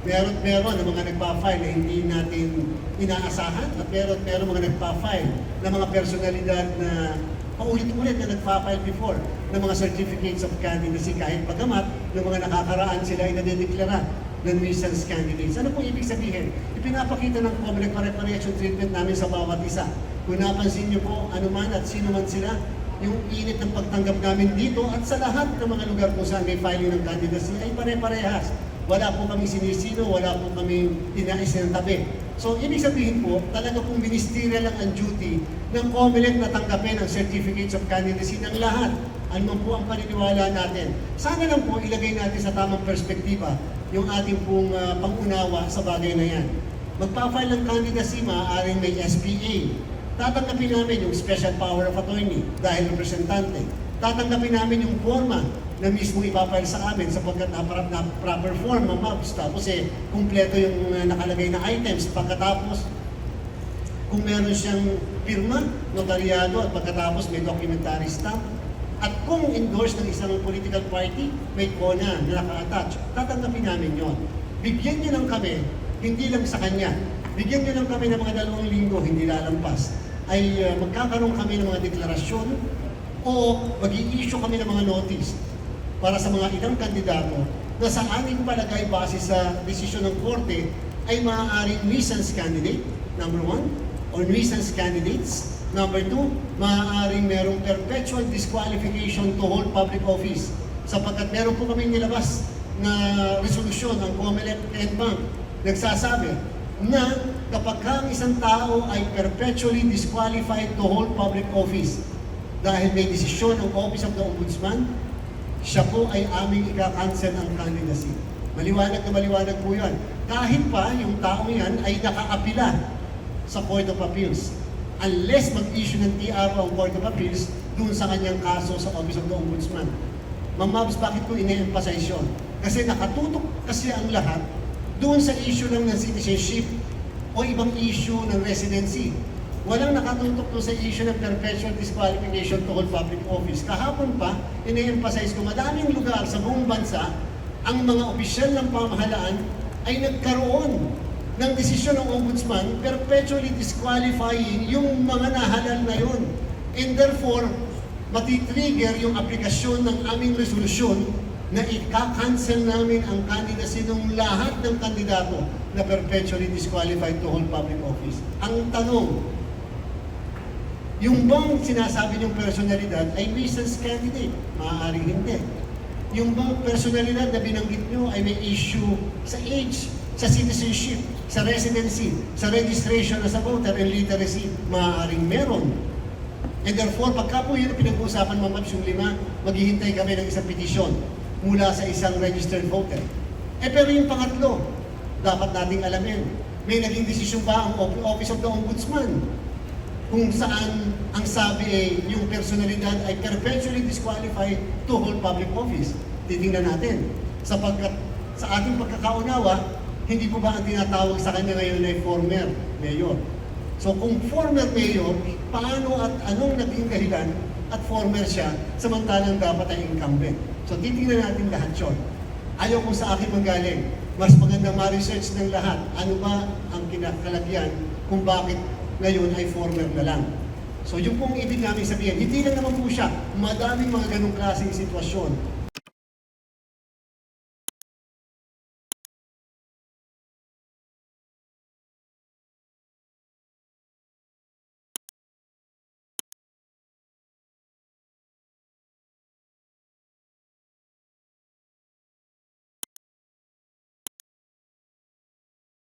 meron meron ng mga nagpa-file na hindi natin inaasahan at meron meron mga nagpa-file na mga personalidad na paulit-ulit na nagpa-file before ng mga certificates of candidacy kahit pagamat ng mga nakakaraan sila ay nadedeklara ng nuisance candidates. Ano po ibig sabihin? Ipinapakita ng public pare-pareho treatment namin sa bawat isa. Kung napansin niyo po, ano man at sino man sila, yung init ng pagtanggap namin dito at sa lahat ng mga lugar kung saan may filing ng candidacy ay pare-parehas. Wala po kami sinisino, wala po kami tinais ng tabi. So, ibig sabihin po, talaga pong ministerial lang ang duty ng COMELEC na tanggapin ang certificates of candidacy ng lahat. Ano po ang paniniwala natin. Sana lang po ilagay natin sa tamang perspektiba yung ating pong ah, pangunawa sa bagay na yan. Magpa-file ng candidacy, maaaring may SPA, tatanggapin namin yung special power of attorney dahil representante. Tatanggapin namin yung forma na mismo ipapile sa amin sapagkat na, na proper form, ma'am, tapos eh, kumpleto yung uh, nakalagay na items. Pagkatapos, kung meron siyang pirma, notaryado, at pagkatapos may documentary stamp, at kung endorse ng isang political party, may kona na naka-attach, tatanggapin namin yon. Bigyan niyo lang kami, hindi lang sa kanya, bigyan niyo lang kami ng mga dalawang linggo, hindi lalampas, ay uh, magkakaroon kami ng mga deklarasyon o mag issue kami ng mga notice para sa mga ilang kandidato na sa aming palagay base sa desisyon ng korte ay maaaring nuisance candidate, number one, or nuisance candidates. Number two, maaaring merong perpetual disqualification to hold public office sapagkat meron po kami nilabas na resolusyon ng COMELEC and Bank nagsasabi na kapag ka ang isang tao ay perpetually disqualified to hold public office dahil may desisyon ng Office of the Ombudsman, siya po ay aming ika-cancel ang candidacy. Maliwanag na maliwanag po yan. Kahit pa yung taong yan ay nakaapila sa Court of Appeals. Unless mag-issue ng TRO ang Court of Appeals dun sa kanyang kaso sa Office of the Ombudsman. Ma'am Mabs, bakit ko ine-emphasize yun? Kasi nakatutok kasi ang lahat doon sa issue ng citizenship o ibang issue ng residency. Walang nakatutok doon sa issue ng perpetual disqualification to hold public office. Kahapon pa, ine-emphasize ko, madaming lugar sa buong bansa, ang mga opisyal ng pamahalaan ay nagkaroon ng desisyon ng ombudsman perpetually disqualifying yung mga nahalal na yun. And therefore, matitrigger yung aplikasyon ng aming resolusyon na ika-cancel namin ang candidacy ng lahat ng kandidato na perpetually disqualified to hold public office. Ang tanong, yung bang sinasabi niyong personalidad ay nuisance candidate? Maaaring hindi. Yung bang personalidad na binanggit niyo ay may issue sa age, sa citizenship, sa residency, sa registration as a voter and literacy? Maaaring meron. And therefore, pagka po yun pinag-uusapan, Ma'am Mabs, yung lima, maghihintay kami ng isang petisyon mula sa isang registered voter. Eh pero yung pangatlo, dapat nating alamin, may naging desisyon ba ang Office of the Ombudsman kung saan ang sabi ay yung personalidad ay perpetually disqualified to hold public office. Titingnan natin. Sapagkat sa ating pagkakaunawa, hindi po ba ang tinatawag sa kanya ngayon ay former mayor? So kung former mayor, paano at anong naging dahilan at former siya, samantalang dapat ay incumbent? So titingnan natin lahat yun. Ayaw kung sa akin manggaling. Mas magandang ma-research ng lahat ano ba ang kinakalagyan kung bakit ngayon ay former na lang. So yung pong ibig namin sabihin, hindi lang naman po siya, madaming mga ganong klaseng sitwasyon